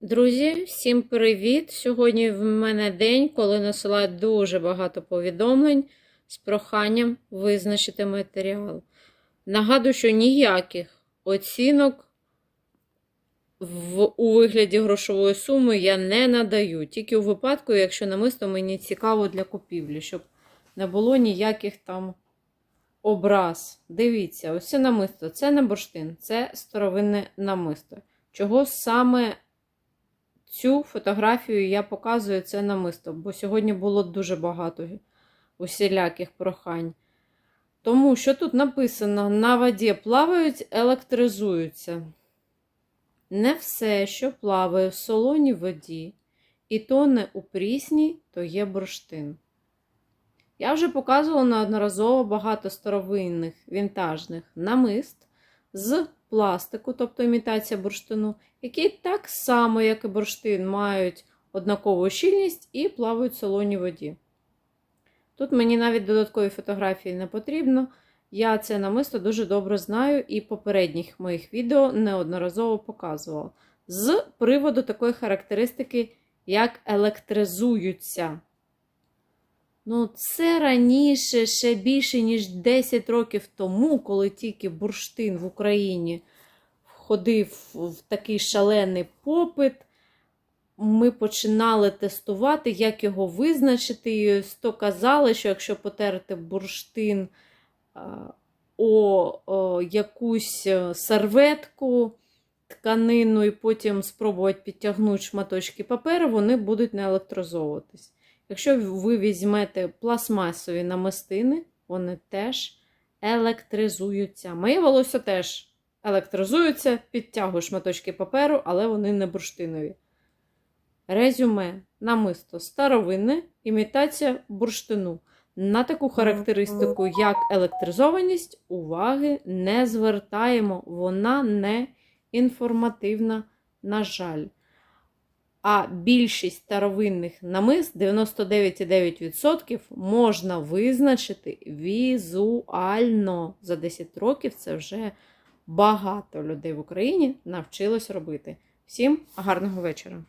Друзі, всім привіт! Сьогодні в мене день, коли насилають дуже багато повідомлень з проханням визначити матеріал. Нагадую, що ніяких оцінок в, у вигляді грошової суми я не надаю. Тільки у випадку, якщо намисто мені цікаво для купівлі, щоб не було ніяких там образ. Дивіться, ось це намисто, це не бурштин, це старовинне намисто. Чого саме цю фотографію я показую це намисто, бо сьогодні було дуже багато усіляких прохань. Тому що тут написано: на воді плавають, електризуються. Не все, що плаває в солоній воді, і тоне у прісній, то є бурштин. Я вже показувала неодноразово багато старовинних вінтажних намист з пластику, тобто імітація бурштину, які так само, як і бурштин, мають однакову щільність і плавають в солоній воді. Тут мені навіть додаткові фотографії не потрібно. Я це намисто дуже добре знаю і попередніх моїх відео неодноразово показувала. З приводу такої характеристики, як електризуються. Ну, це раніше, ще більше, ніж 10 років тому, коли тільки бурштин в Україні входив в такий шалений попит, ми починали тестувати, як його визначити. І ось то казали, що якщо потерти бурштин о, о якусь серветку, тканину, і потім спробувати підтягнути шматочки паперу, вони будуть не електрозовуватись. Якщо ви візьмете пластмасові намистини, вони теж електризуються. Моє волосся теж електризується, підтягую шматочки паперу, але вони не бурштинові. Резюме, намисто старовинне, імітація бурштину. На таку характеристику, як електризованість, уваги не звертаємо. Вона не інформативна, на жаль. А більшість старовинних намис 99,9% можна визначити візуально. За 10 років це вже багато людей в Україні навчилось робити. Всім гарного вечора!